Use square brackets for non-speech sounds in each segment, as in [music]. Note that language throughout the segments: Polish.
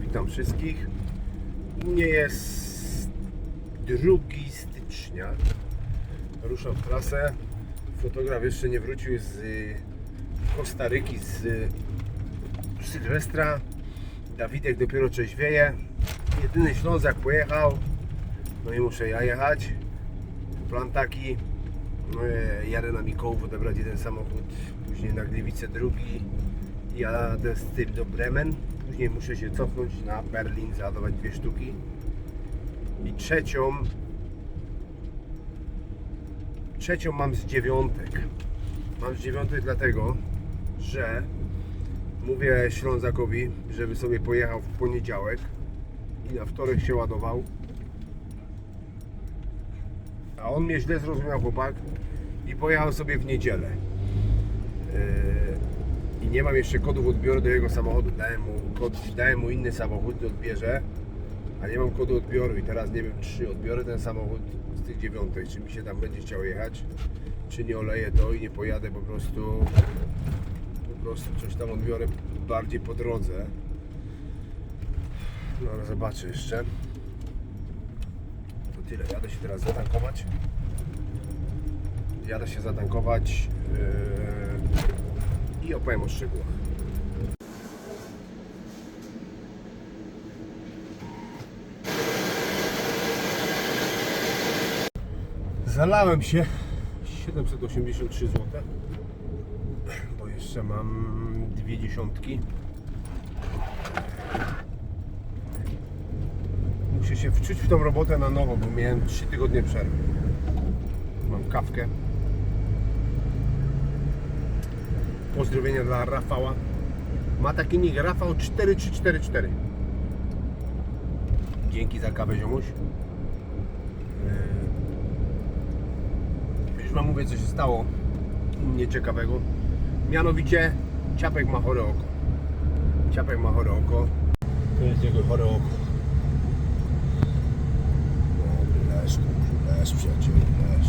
Witam wszystkich. Nie jest 2 stycznia. Ruszam w trasę. Fotograf jeszcze nie wrócił z y, Kostaryki z y, Sylwestra. Dawidek dopiero trzeźwieje. Jedyny Ślązak pojechał. No i muszę ja jechać. Plan taki. No, e, jadę na Mikołów odebrać jeden samochód. Później na Gliwice drugi. Jadę z tym do Bremen. Później muszę się cofnąć na Berlin, załadować dwie sztuki. I trzecią. Trzecią mam z dziewiątek. Mam z dziewiątek dlatego, że mówię Ślązakowi, żeby sobie pojechał w poniedziałek i na wtorek się ładował. A on mnie źle zrozumiał chłopak i pojechał sobie w niedzielę. Nie mam jeszcze kodów odbioru do jego samochodu. Dałem mu, kod, dałem mu inny samochód, odbierze, a nie mam kodu odbioru i teraz nie wiem, czy odbiorę ten samochód z tych dziewiątek, czy mi się tam będzie chciał jechać, czy nie oleję to i nie pojadę po prostu po prostu coś tam odbiorę bardziej po drodze. No ale zobaczę jeszcze. To tyle, jadę się teraz zatankować. Jadę się zatankować yy, i opowiem o szczegółach. Zalałem się 783 zł, bo jeszcze mam dwie dziesiątki. Muszę się wczuć w tą robotę na nowo, bo miałem 3 tygodnie przerwy. Mam kawkę. Pozdrowienia dla Rafała. Ma taki nick Rafał 4344. Dzięki za kawę ziomuś. Yy, Już wam mówię co się stało nieciekawego. Mianowicie Ciapek ma chore oko. Ciapek ma chore oko. To jest jego chore oko. Dobry leż, przyjacielu, leż.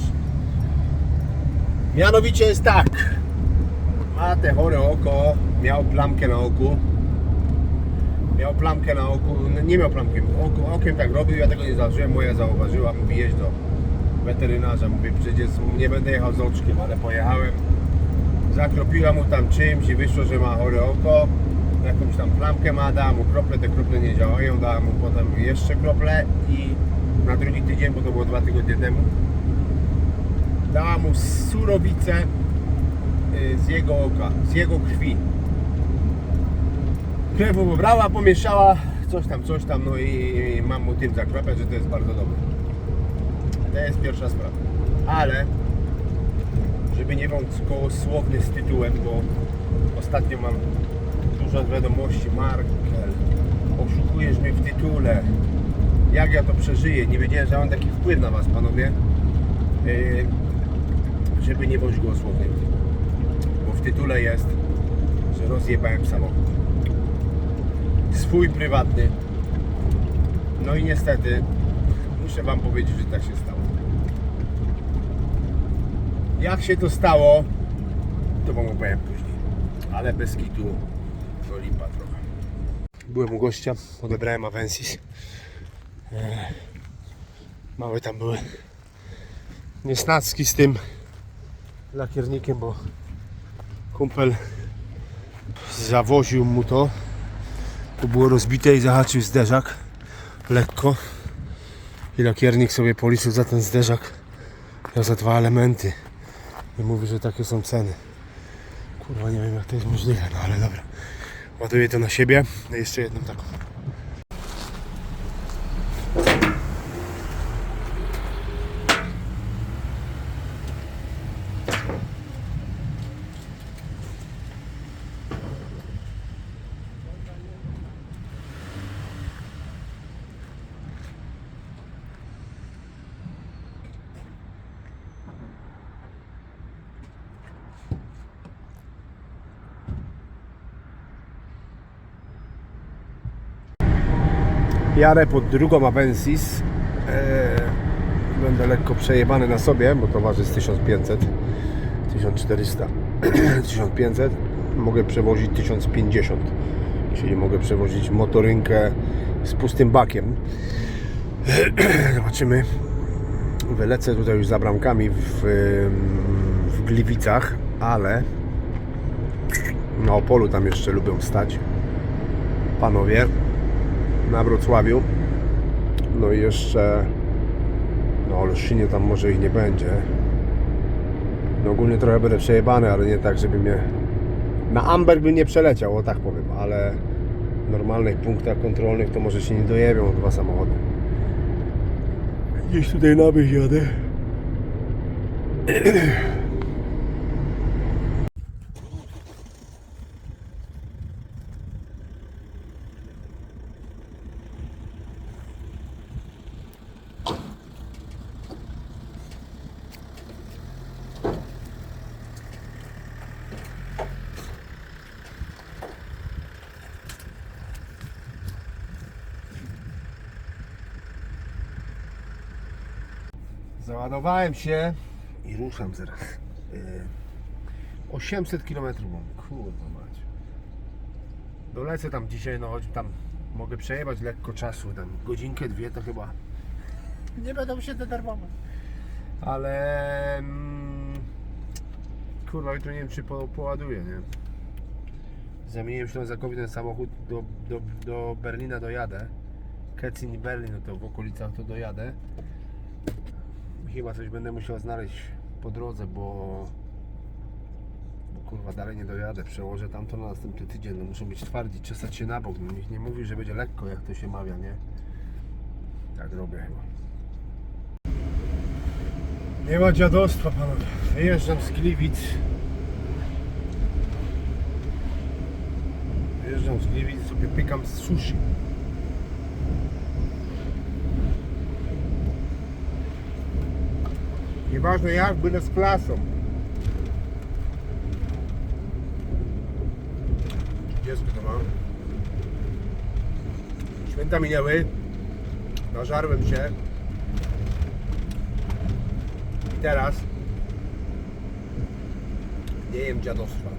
Mianowicie jest tak. Ma te chore oko, miał plamkę na oku. Miał plamkę na oku, no nie miał plamki, oku, okiem tak robił, ja tego nie zauważyłem, moja zauważyła, mówi jedź do weterynarza, mówię przecież nie będę jechał z oczkiem, ale pojechałem. Zakropiła mu tam czymś i wyszło, że ma chore oko. Jakąś tam plamkę ma, dała mu krople, te krople nie działają, dała mu potem jeszcze krople i na drugi tydzień, bo to było dwa tygodnie temu, dała mu surowicę z jego oka, z jego krwi. Krew mu pobrała, pomieszała, coś tam, coś tam, no i, mam mu tym zakropać, że to jest bardzo dobre. To jest pierwsza sprawa. Ale, żeby nie bądź gołosłowny z tytułem, bo ostatnio mam dużo wiadomości, Markel, oszukujesz mnie w tytule, jak ja to przeżyję, nie wiedziałem, że mam taki wpływ na Was, panowie, yy, żeby nie bądź gołosłowny, w tytule jest, że rozjebałem samochód. Swój prywatny. No i niestety muszę Wam powiedzieć, że tak się stało. Jak się to stało, to Wam opowiem później. Ale bez kitu to lipa trochę. Byłem u gościa, odebrałem Avensis. Eee, Małe tam były niesnacki z tym lakiernikiem, bo kumpel zawoził mu to. To było rozbite i zahaczył zderzak lekko. I lakiernik sobie policzył za ten zderzak. Miał za dwa elementy I mówi, że takie są ceny. Kurwa, nie wiem jak to jest możliwe, no ale dobra. Ładuję to na siebie. No jeszcze jedną taką. Jadę pod drugą Avensis. Eee, będę lekko przejebany na sobie, bo to waży z 1500, 1400, 1500. Mogę przewozić 1050, czyli mogę przewozić motorynkę z pustym bakiem. [clears throat] Zobaczymy. Wylecę tutaj już za bramkami w, w Gliwicach, ale na Opolu tam jeszcze lubią stać panowie na Wrocławiu. No i jeszcze no Olszynie tam może ich nie będzie. No ogólnie trochę będę przejebany, ale nie tak, żeby mnie na Amber by nie przeleciał, o tak powiem, ale w normalnych punktach kontrolnych to może się nie dojebią dwa samochody. Gdzieś tutaj na jadę. Załadowałem się i ruszam zaraz. Yy, 800 km mam. Kurwa mać. Dolecę tam dzisiaj, no choć tam mogę przejebać lekko czasu, tam godzinkę, dwie to chyba nie będą się denerwować. Ale mm, kurwa, jutro nie wiem czy po, poładuję, nie? Zamieniłem Ślązakowi ten samochód do, do, do Berlina dojadę. Kecin i Berlin, no to w okolicach to dojadę. Chyba coś będę musiał znaleźć po drodze, bo, bo kurwa dalej nie dojadę. Przełożę tamto na następny tydzień. No muszę być twardzi, czesać się na bok. No, nikt nie mówi, że będzie lekko, jak to się mawia, nie? Tak robię chyba. Nie ma dziadostwa, panowie. Wyjeżdżam z Gliwic. Wyjeżdżam z Gliwic, sobie pykam z sushi. Nieważne jak, byle z klasą. 30 to mam. Święta minęły. Nażarłem się. I teraz nie jem dziadostwa.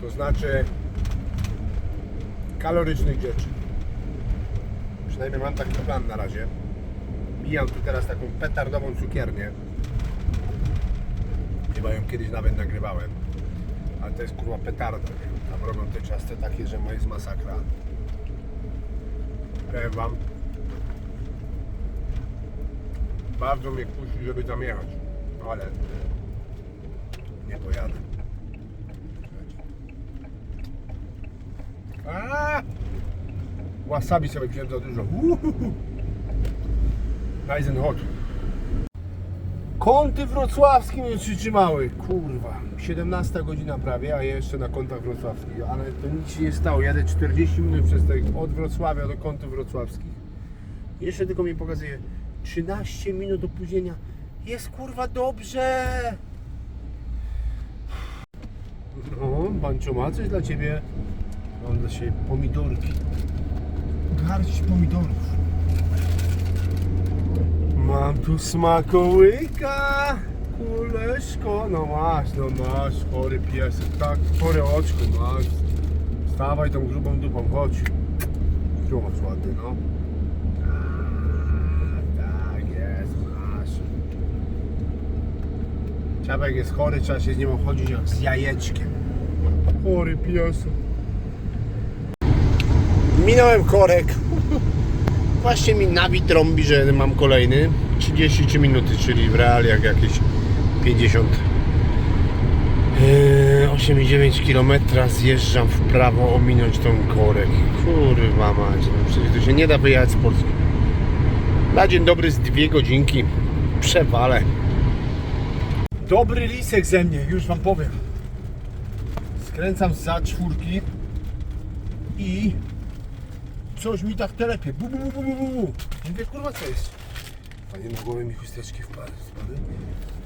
To znaczy kalorycznych rzeczy. Przynajmniej mam taki plan na razie. Mijam tu teraz taką petardową cukiernię. Chyba ją kiedyś nawet nagrywałem. Ale to jest kurwa petarda. Tam robią te ciasto takie, że jest masakra. Powiem wam. Bardzo mnie kusi, żeby tam jechać. Ale nie pojadę. A! Wasabi sobie wziąłem za dużo. Uhuhu. Nice and hot. Kąty wrocławskie mnie przytrzymały. Kurwa. 17 godzina prawie, a ja jeszcze na kątach wrocławskich. Ale to nic się nie stało. Jadę 40 minut przez te, od Wrocławia do kątów wrocławskich. Jeszcze tylko mi pokazuje 13 minut opóźnienia. Jest kurwa dobrze. No, Bancio ma coś dla Ciebie. Mam dla siebie pomidorki. Garść pomidorów. Mam tu smakołyka, kuleszko, no masz, no masz, chory piesek, tak, chore oczko masz. Stawaj tą grubą dupą, chodź. Tu masz ładny, no. Tak jest, masz. Ciapek jest chory, trzeba się z nim obchodzić jak z jajeczkiem. Chory piesek. Minąłem korek. Właśnie mi nawit trąbi, że mam kolejny 33 minuty, czyli w realiach jakieś 50 Yy, 8,9 km zjeżdżam w prawo ominąć tą korek. Kurwa mać, no przecież to się nie da wyjechać z Polski. Na dzień dobry z dwie godzinki przewalę. Dobry lisek ze mnie, już wam powiem. Skręcam za czwórki i coś mi tak telepie. Bu, bu, bu, bu, bu, bu. Mówię, kurwa, co jest? Panie na głowę mi chusteczki wpadły.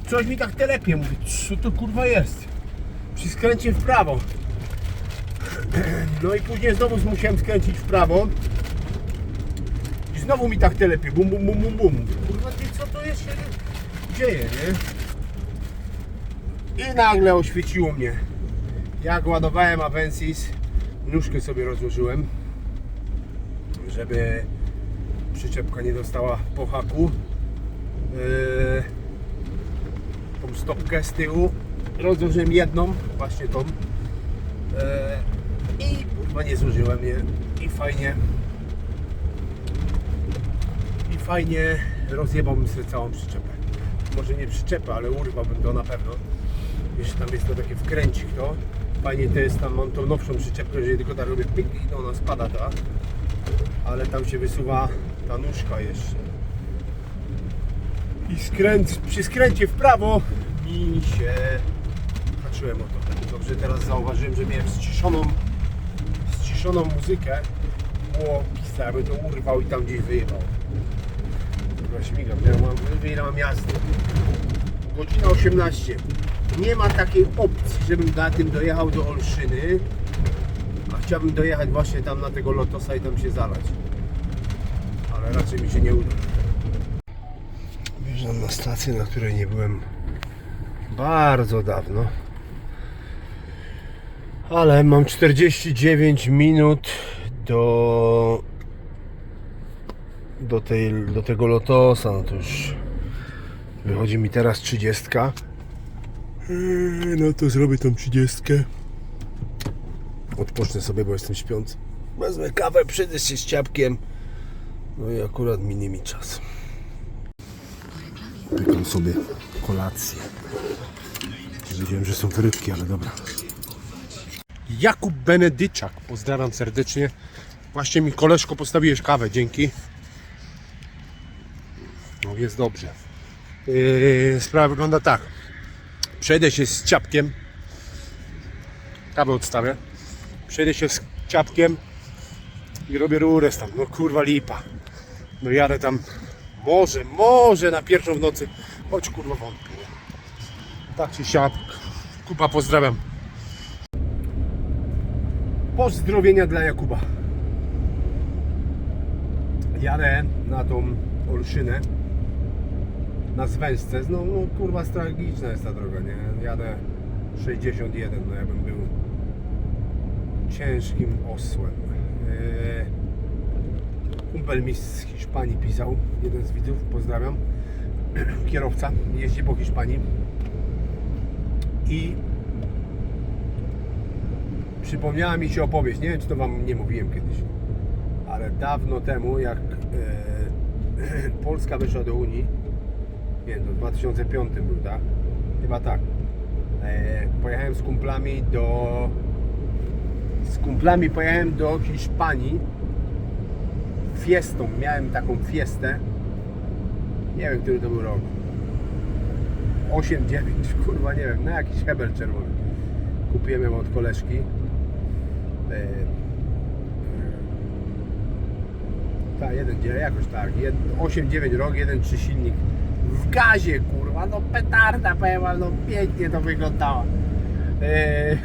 Coś mi tak telepie. Mówię, co to kurwa jest? Przy skręcie w prawo. No i później znowu musiałem skręcić w prawo. I znowu mi tak telepie. Bum, bum, bum, bum, bum. Mówię, Kurwa, ty, co to jest się dzieje, nie? I nagle oświeciło mnie. Jak ładowałem Avensis, nóżkę sobie rozłożyłem, żeby przyczepka nie dostała po haku. Yy, tą stopkę z tyłu. Rozłożyłem jedną, właśnie tą. Yy, I kurwa nie zużyłem je. I fajnie. I fajnie rozjebałbym sobie całą przyczepę. Może nie przyczepę, ale urwałbym to na pewno. Jeszcze tam jest to takie wkręcik to. Fajnie to jest tam, mam tą nowszą przyczepkę, że tylko tak robię pik i ona spada ta. Ale tam się wysuwa ta nóżka jeszcze i skręt, przy skręcie w prawo mi się haczyłem o to. Dobrze teraz zauważyłem, że miałem ściszoną, ściszoną muzykę. Było pista, jakby to urwał i tam gdzieś wyjechał. Dobra, śmigam, ja mam, mam jazdy. Godzina 18. Nie ma takiej opcji, żebym na tym dojechał do Olszyny, a chciałbym dojechać właśnie tam na tego Lotosa i tam się zalać. Raczej mi się nie uda. Wjeżdżam na stację, na której nie byłem bardzo dawno. Ale mam 49 minut do do, tej, do tego Lotosa. No to już wychodzi mi teraz 30. Eee, No to zrobię tą 30. Odpocznę sobie, bo jestem śpiący. Wezmę kawę, przyjdę się z ciapkiem. No i akurat minie mi czas. Pykam sobie kolację. Wiedziałem, że są frytki, ale dobra. Jakub Benedyczak, pozdrawiam serdecznie. Właśnie mi koleżko postawiłeś kawę, dzięki. No jest dobrze. Yy, sprawa wygląda tak. Przejdę się z ciapkiem. Kawę odstawię. Przejdę się z ciapkiem i robię rurę tam. No kurwa lipa. No jadę tam może, może na pierwszą w nocy. Choć kurwa wątpię. Tak czy siak. Kuba pozdrawiam. Pozdrowienia dla Jakuba. Jadę na tą Olszynę. Na Zwęsce. No, no kurwa tragiczna jest ta droga, nie? Jadę 61, no jakbym był ciężkim osłem. Eee, Kumpel mi z Hiszpanii pisał, jeden z widzów, pozdrawiam. [clears throat] Kierowca, jeździ po Hiszpanii. I przypomniała mi się opowieść, nie wiem czy to Wam nie mówiłem kiedyś, ale dawno temu jak e, [clears throat] Polska wyszła do Unii, nie wiem, to w 2005 był, tak? Chyba tak. E, pojechałem z kumplami do z kumplami pojechałem do Hiszpanii fiestą, miałem taką fiestę. Nie wiem, który to był rok. 8, 9, [laughs] kurwa, nie wiem, na jakiś hebel czerwony. Kupiłem ją od koleżki. E, tak, jeden jakoś tak. 8, 9 rok, jeden czy silnik. W gazie, kurwa, no petarda, powiem wam, no pięknie to wyglądało. E,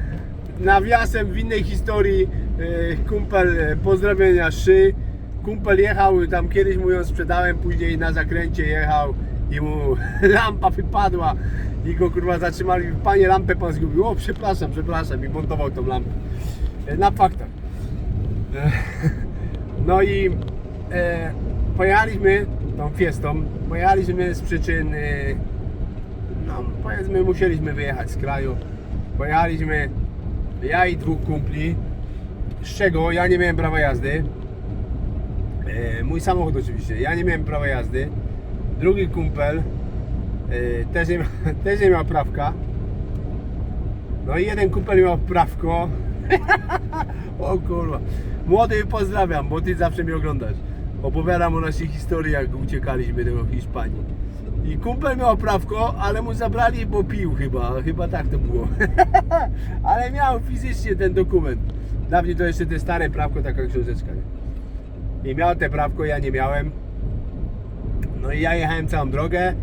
[laughs] nawiasem w innej historii e, kumpel pozdrowienia szy kumpel jechał tam kiedyś mu ją sprzedałem później na zakręcie jechał i mu [laughs] lampa wypadła i go kurwa zatrzymali. Panie lampę pan zgubił? O przepraszam przepraszam i montował tą lampę. E, na faktach E, [laughs] no i e, pojechaliśmy tą fiestą pojechaliśmy z przyczyn e, no powiedzmy musieliśmy wyjechać z kraju. Pojechaliśmy ja i dwóch kumpli, z czego ja nie miałem prawa jazdy. E, mój samochód oczywiście, ja nie miałem prawa jazdy. Drugi kumpel Yy, też, nie, [laughs] też nie miał prawka. No i jeden kumpel miał prawko. [laughs] o kurwa. Młody pozdrawiam, bo ty zawsze mnie oglądasz. Opowiadam o naszej historii, jak uciekaliśmy do Hiszpanii. I kumpel miał prawko, ale mu zabrali, bo pił chyba. Chyba tak to było. [laughs] ale miał fizycznie ten dokument. Dawniej to jeszcze te stare prawko, taka książeczka. Nie? I miał te prawko, ja nie miałem. No i ja jechałem całą drogę.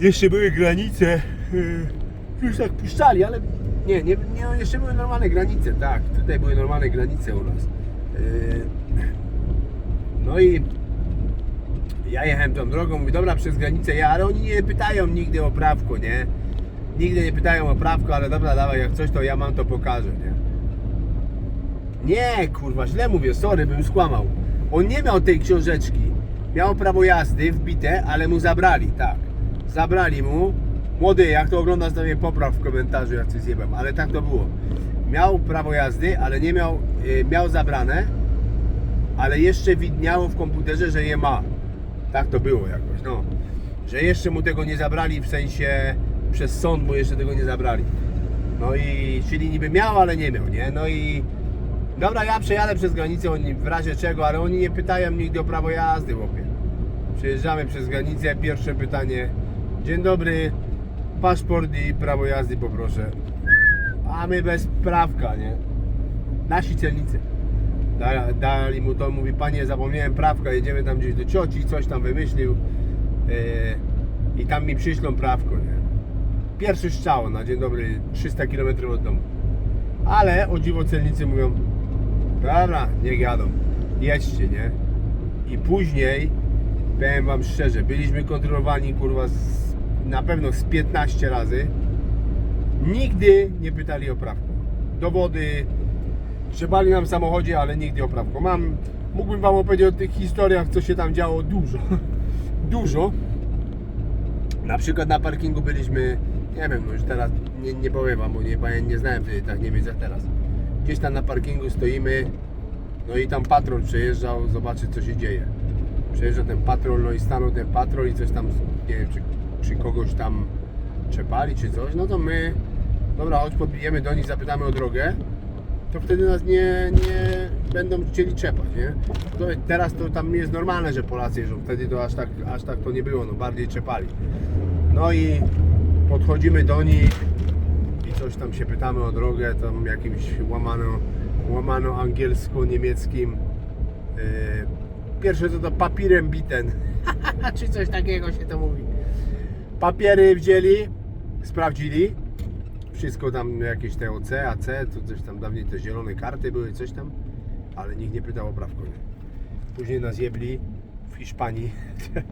Jeszcze były granice. yy, Już tak puszczali, ale nie, nie, nie, jeszcze były normalne granice, tak. Tutaj były normalne granice u nas. Yy, No i ja jechałem tą drogą, mówię, dobra, przez granicę ja, ale oni nie pytają nigdy o prawko, nie? Nigdy nie pytają o prawko, ale dobra, dawaj, jak coś, to ja mam, to pokażę, nie? Nie, kurwa, źle mówię, sorry, bym skłamał. On nie miał tej książeczki. Miał prawo jazdy wbite, ale mu zabrali, tak. Zabrali mu. Młody, jak to oglądasz, to mnie popraw w komentarzu, jak coś zjebem, ale tak to było. Miał prawo jazdy, ale nie miał, y, miał zabrane, ale jeszcze widniało w komputerze, że je ma. Tak to było jakoś, no. Że jeszcze mu tego nie zabrali, w sensie przez sąd mu jeszcze tego nie zabrali. No i, czyli niby miał, ale nie miał, nie? No i dobra, ja przejadę przez granicę, oni w razie czego, ale oni nie pytają nigdy o prawo jazdy, chłopie. Przejeżdżamy przez granicę, pierwsze pytanie. Dzień dobry, paszport i prawo jazdy poproszę. A my bez prawka, nie? Nasi celnicy. Da, dali mu to, mówi, panie, zapomniałem prawka, jedziemy tam gdzieś do cioci, coś tam wymyślił yy, i tam mi przyślą prawko, nie? Pierwszy strzał na dzień dobry, 300 km od domu. Ale o dziwo celnicy mówią, dobra, niech jadą, jedźcie, nie? I później, powiem wam szczerze, byliśmy kontrolowani, kurwa, z, na pewno z 15 razy. Nigdy nie pytali o prawko. Dowody, trzebali nam w samochodzie, ale nigdy o prawko. Mam, mógłbym wam opowiedzieć o tych historiach, co się tam działo dużo. [laughs] dużo. Na przykład na parkingu byliśmy, nie wiem, no już teraz nie, nie powiem wam, bo nie, nie znałem wtedy tak nie jak teraz. Gdzieś tam na parkingu stoimy, no i tam patrol przejeżdżał, zobaczyć co się dzieje. Przejeżdża ten patrol, no i stanął ten patrol i coś tam, nie wiem, czy, czy kogoś tam trzepali, czy coś, no to my, dobra, chodź podbijemy do nich, zapytamy o drogę, to wtedy nas nie, nie będą chcieli trzepać, nie? Teraz to tam jest normalne, że Polacy jeżdżą, wtedy to aż tak, aż tak to nie było, no bardziej trzepali. No i podchodzimy do nich coś tam się pytamy o drogę, tam jakimś łamano, łamano angielsko-niemieckim. Yy, Pierwsze to to papierem biten, [laughs] czy coś takiego się to mówi. Papiery wzięli, sprawdzili, wszystko tam jakieś te OC, AC, to coś tam dawniej te zielone karty były, coś tam, ale nikt nie pytał o prawko. Nie? Później nas jebli w Hiszpanii. [laughs]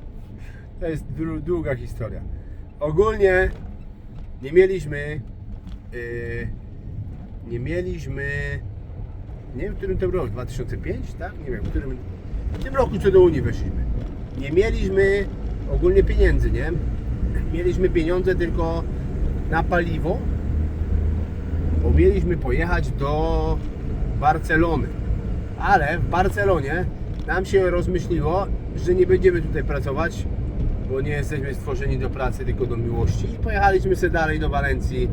To jest długa historia. Ogólnie nie mieliśmy yy, nie mieliśmy nie wiem w którym to roku, 2005, tak? Nie wiem, w którym w tym roku co do Unii weszliśmy. Nie mieliśmy ogólnie pieniędzy, nie? Mieliśmy pieniądze tylko na paliwo, bo mieliśmy pojechać do Barcelony. Ale w Barcelonie nam się rozmyśliło, że nie będziemy tutaj pracować, bo nie jesteśmy stworzeni do pracy, tylko do miłości. I pojechaliśmy sobie dalej do Walencji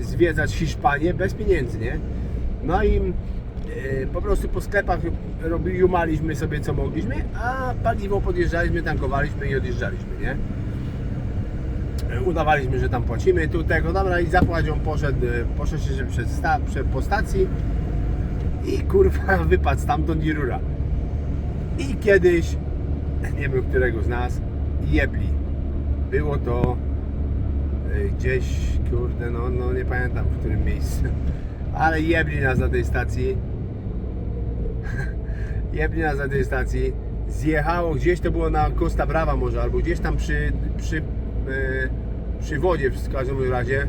zwiedzać Hiszpanię bez pieniędzy, nie? No i e, po prostu po sklepach robi, jumaliśmy sobie co mogliśmy, a paliwo podjeżdżaliśmy, tankowaliśmy i odjeżdżaliśmy, nie? udawaliśmy, że tam płacimy, tu tego, dobra i zapłać on poszedł, e, poszedł się przed sta, przed, po stacji i kurwa [laughs] wypadł stamtąd i rura. I kiedyś, nie wiem którego z nas, jebli. Było to gdzieś, kurde, no, no nie pamiętam w którym miejscu, [laughs] ale jebli nas na tej stacji. [laughs] jebli nas na tej stacji. Zjechało gdzieś, to było na Costa Brava może, albo gdzieś tam przy, przy, e, przy wodzie w każdym razie,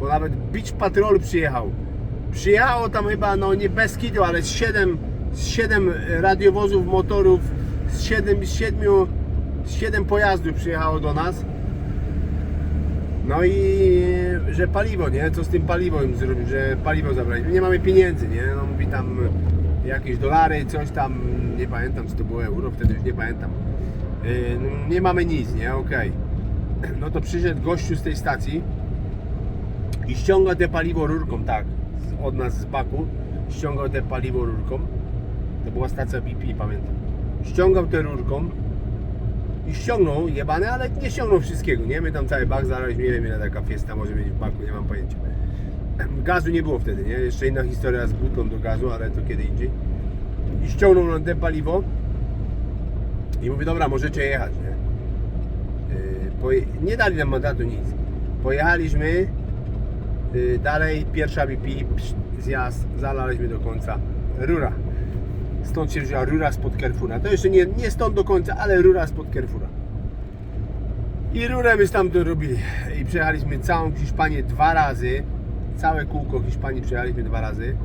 bo nawet Beach Patrol przyjechał. Przyjechało tam chyba, no nie bez kitu, ale z 7, z 7 radiowozów, motorów, z 7, z 7, z 7 pojazdów przyjechało do nas. No i że paliwo, nie? Co z tym paliwem zrobić, że paliwo zabrali? Nie mamy pieniędzy, nie? No mówi tam jakieś dolary, coś tam, nie pamiętam czy to było euro, wtedy już nie pamiętam. Yy, nie mamy nic, nie? Okej. no to przyszedł gościu z tej stacji i ściąga te paliwo rurką, tak, od nas z baku, ściągał te paliwo rurką. To była stacja BP, pamiętam. Ściągał te rurką i ściągnął jebane, ale nie ściągnął wszystkiego, nie? My tam cały bak zalaliśmy, nie wiem ile taka fiesta może mieć w baku, nie mam pojęcia. Gazu nie było wtedy, nie? Jeszcze inna historia z butą do gazu, ale to kiedy indziej. I ściągnął nam te paliwo i mówi, dobra, możecie jechać, nie? Poje... Nie dali nam mandatu nic. Pojechaliśmy yy, dalej, pierwsza BP, zjazd, zalaliśmy do końca. Rura. Stąd się wzięła rura spod Carrefoura. To jeszcze nie, nie stąd do końca, ale rura spod Carrefoura. I rurę my stamtąd robili. I przejechaliśmy całą Hiszpanię dwa razy. Całe kółko Hiszpanii przejechaliśmy dwa razy.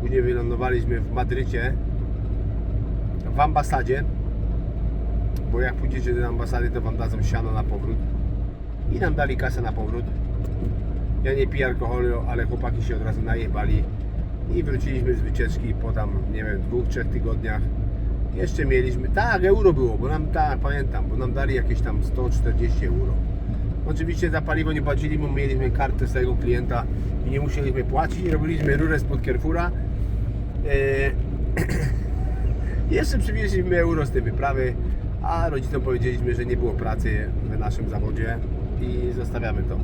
Później wylądowaliśmy w Madrycie. W ambasadzie. Bo jak pójdziecie do ambasady, to wam dadzą siano na powrót. I nam dali kasę na powrót. Ja nie piję alkoholu, ale chłopaki się od razu najebali. I wróciliśmy z wycieczki po tam, nie wiem, dwóch, trzech tygodniach. Jeszcze mieliśmy, tak, euro było, bo nam, tak, pamiętam, bo nam dali jakieś tam 140 euro. Oczywiście za paliwo nie płacili, bo mieliśmy kartę swojego klienta i nie musieliśmy płacić. Robiliśmy rurę spod Carrefoura. Eee, [clears throat] jeszcze przywieźliśmy euro z tej wyprawy, a rodzicom powiedzieliśmy, że nie było pracy w naszym zawodzie i zostawiamy to.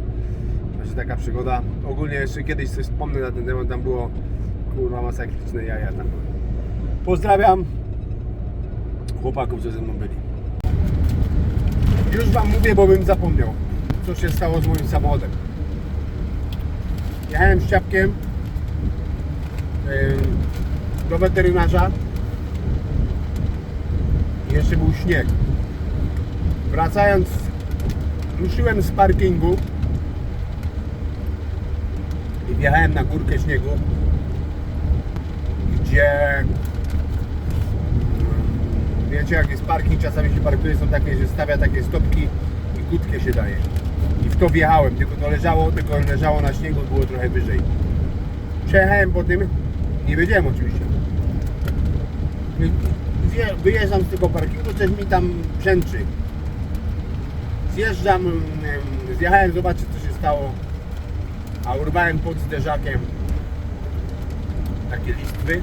Także taka przygoda. Ogólnie jeszcze kiedyś coś wspomnę na ten temat, tam było kurwa masakryczne jaja tam. Pozdrawiam chłopaków, co ze mną byli. Już Wam mówię, bo bym zapomniał, co się stało z moim samochodem. Jechałem z ciapkiem do weterynarza. Jeszcze był śnieg. Wracając, ruszyłem z parkingu i wjechałem na górkę śniegu, gdzie mm, wiecie jak jest parking, czasami się parkuje, są takie, że stawia takie stopki i kłódkę się daje. I w to wjechałem, tylko to leżało, tylko leżało na śniegu, było trochę wyżej. Przejechałem po tym, nie wiedziałem oczywiście. Wyjeżdżam z tego parkingu, coś mi tam brzęczy. Zjeżdżam, mm, zjechałem zobaczyć co się stało, a urwałem pod zderzakiem takie listwy.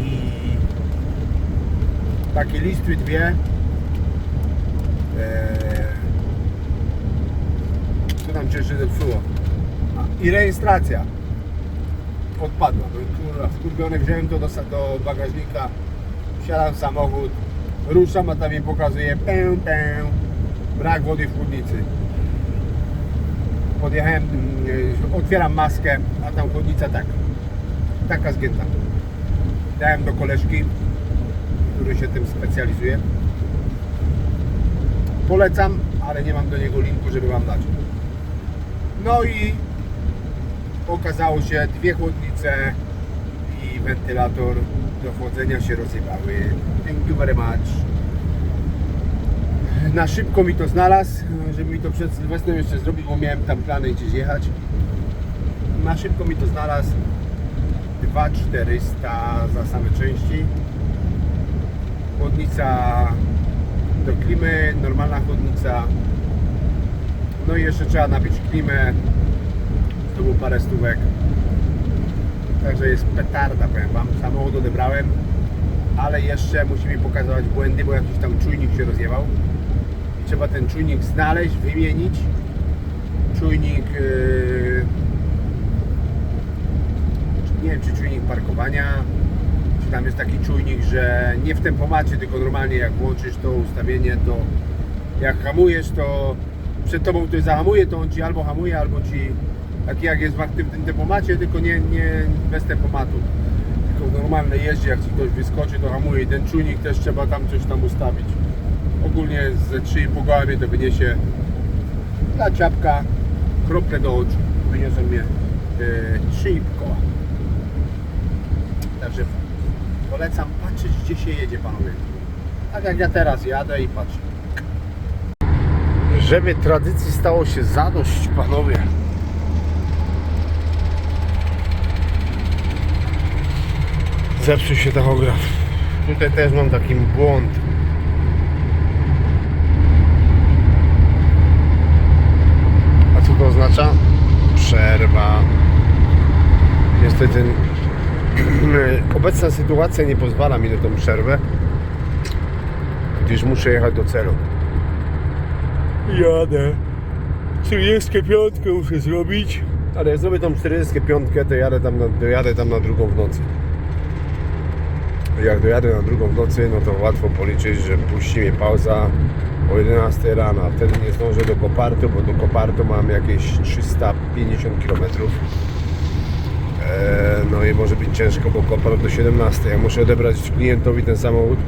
I takie listwy dwie. Eee, co tam się jeszcze zepsuło? I rejestracja. Odpadła. No kurwa wziąłem to do, do bagażnika. Wsiadam w samochód. Ruszam a tam mi pokazuje pę, pę, brak wody w chłodnicy. Podjechałem, mm, otwieram maskę, a tam chłodnica tak, taka zgięta. Dałem do koleżki, który się tym specjalizuje. Polecam, ale nie mam do niego linku, żeby Wam dać. No i okazało się dwie chłodnice i wentylator do chłodzenia się rozjebały. Thank you very much na szybko mi to znalazł, żeby mi to przed Sylwestrem jeszcze zrobić, bo miałem tam plany gdzieś jechać. Na szybko mi to znalazł 2400 za same części. Chłodnica do klimy, normalna chłodnica. No i jeszcze trzeba nabić klimę. To było parę stówek. Także jest petarda, powiem Wam. Samochód odebrałem, ale jeszcze musi mi pokazywać błędy, bo jakiś tam czujnik się rozjewał trzeba ten czujnik znaleźć, wymienić. Czujnik, yy, nie wiem czy czujnik parkowania, czy tam jest taki czujnik, że nie w tempomacie, tylko normalnie jak włączysz to ustawienie, to jak hamujesz, to przed tobą ktoś zahamuje, to on ci albo hamuje, albo ci taki jak jest w aktywnym tempomacie, tylko nie, nie bez tempomatu. Tylko w normalnej jeździe, jak ci ktoś wyskoczy, to hamuje i ten czujnik też trzeba tam coś tam ustawić ogólnie ze 3,5 koła mnie to wyniesie dla ciapka, krople do oczu, wyniosą mnie e, 3,5 koła. Także polecam patrzeć, gdzie się jedzie, panowie. Tak jak ja teraz jadę i patrzę. Żeby tradycji stało się zadość, panowie. Zepsuł się tachograf. Tutaj też mam taki błąd. A co to oznacza? Przerwa. Niestety obecna sytuacja nie pozwala mi na tą przerwę, gdyż muszę jechać do celu. Jadę. 45 muszę zrobić. Ale jak zrobię tą 45, to jadę tam na, dojadę tam na drugą w nocy. Jak dojadę na drugą w nocy, no to łatwo policzyć, że puści mnie pauza o 11 rano, a wtedy nie zdążę do Kopartu, bo do Kopartu mam jakieś 350 km. Eee, no i może być ciężko, bo Kopart do 17. Ja muszę odebrać klientowi ten samochód,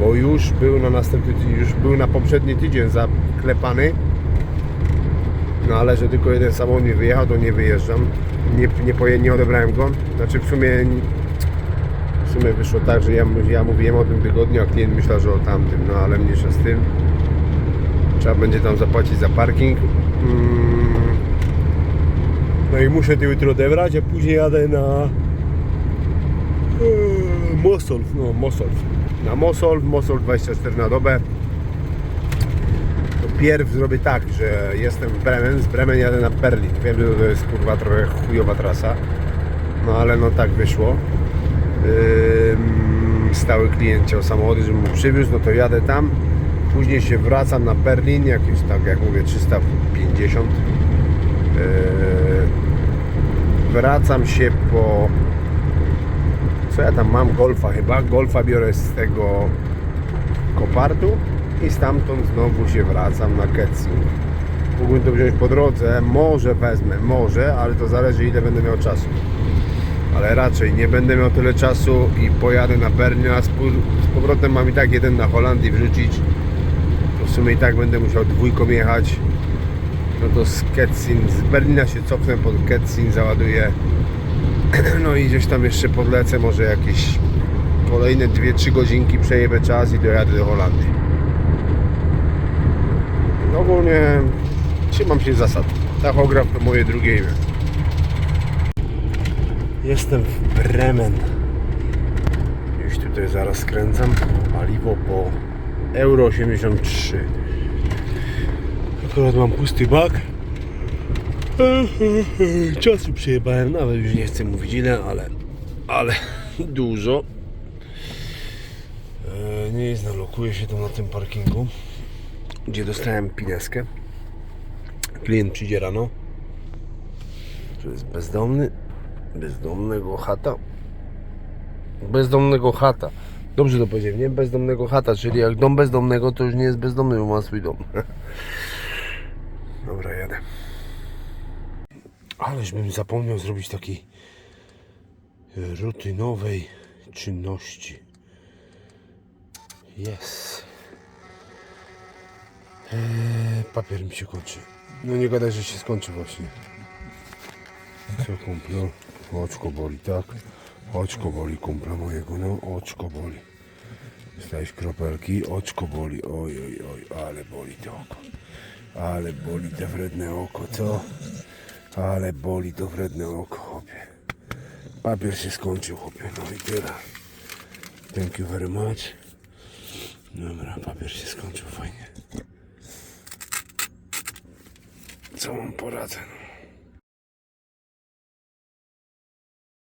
bo już był na następny tydzień, już był na poprzedni tydzień zaklepany. No ale że tylko jeden samochód mi wyjechał, to nie wyjeżdżam. Nie, nie, poje, nie odebrałem go. Znaczy w sumie w sumie wyszło tak, że ja, ja mówiłem o tym tygodniu, a klient myślał, że o tamtym, no ale mniejsza z tym. Trzeba będzie tam zapłacić za parking. Mm. No i muszę to jutro odebrać, a później jadę na Eee, Mosolf, no Mosolf. Na Mosolf, Mosolf 24 na dobę. To pierw zrobię tak, że jestem w Bremen, z Bremen jadę na Berlin. Wiem, że to jest kurwa trochę chujowa trasa. No ale no tak wyszło. Ym, stały klient chciał samochody, żebym mu przywiózł, no to jadę tam. Później się wracam na Berlin, jakieś tak jak mówię 350. Yy, wracam się po co ja tam mam? Golfa chyba. Golfa biorę z tego kopartu i stamtąd znowu się wracam na Ketsin. Mógłbym to wziąć po drodze, może wezmę, może, ale to zależy ile będę miał czasu. Ale raczej nie będę miał tyle czasu i pojadę na Berlin, a z pół- z powrotem mam i tak jeden na Holandii wrzucić. To w sumie i tak będę musiał dwójką jechać. No to z Ketsin, z Berlina się cofnę pod Ketsin, załaduję [clears throat] no i gdzieś tam jeszcze podlecę, może jakieś kolejne 2-3 godzinki przejebę czas i dojadę do Holandii. Ogólnie trzymam się zasad. Tachograf to moje drugie imię. Jestem w Bremen. Gdzieś tutaj zaraz skręcam. Paliwo po Euro 83. Akurat mam pusty bak. Czasu przejebałem, nawet już nie chcę mówić ile, ale, ale dużo. E, Nie jest, nalokuję się tam na tym parkingu, gdzie dostałem pineskę. Klient przyjdzie rano. Tu jest bezdomny. Bezdomnego chata. Bezdomnego chata. Dobrze to powiedziałem, nie bezdomnego chata, czyli jak dom bezdomnego, to już nie jest bezdomny, bo ma swój dom. [laughs] Dobra, jadę. Ależ bym zapomniał zrobić takiej e, rutynowej czynności. Jest. Eee, papier mi się kończy. No nie gadaj, że się skończy właśnie. Co kumplu? Oczko boli, tak? Oczko boli kumpla mojego, no oczko boli. Stajesz kropelki, oczko boli. Oj, oj, oj, ale boli to oko. Ale boli te wredne oko, co? Ale boli to wredne oko, chłopie. Papier się skończył, chłopie. No i tyle. Thank you very much. Dobra, papier się skończył, fajnie. Co mam poradzę? No.